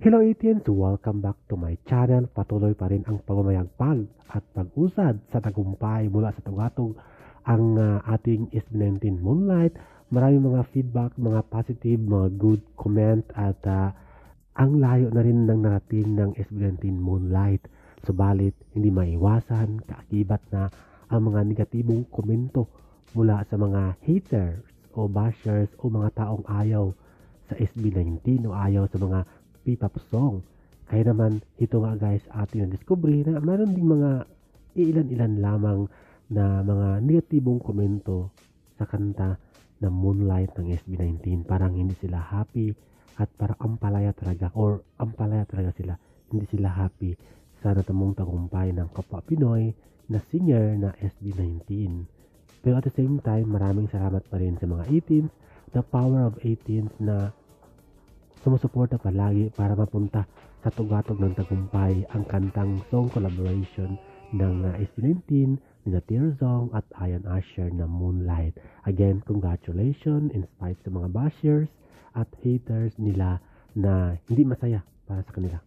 Hello Etiens! Welcome back to my channel. Patuloy pa rin ang pagmamayagpag at pag-usad sa tagumpay mula sa tugatog ang uh, ating SB19 Moonlight. Maraming mga feedback, mga positive, mga good comment at uh, ang layo na rin ng narating ng SB19 Moonlight. Subalit, hindi maiwasan, kaakibat na ang mga negatibong komento mula sa mga haters o bashers o mga taong ayaw sa SB19 o ayaw sa mga P-pop song. Kaya naman, ito nga guys, ating na-discovery na mayroon ding mga ilan-ilan lamang na mga negatibong komento sa kanta na Moonlight ng SB19. Parang hindi sila happy at parang ampalaya talaga or ampalaya talaga sila. Hindi sila happy sa natamong tagumpay ng kapwa Pinoy na singer na SB19. Pero at the same time, maraming salamat pa rin sa mga 18s, the power of 18s na sumusuporta palagi para mapunta sa tugatog ng tagumpay ang kantang song collaboration ng uh, SB19 ni na Tearzong at Ayan Asher na Moonlight. Again, congratulations in spite sa mga bashers at haters nila na hindi masaya para sa kanila.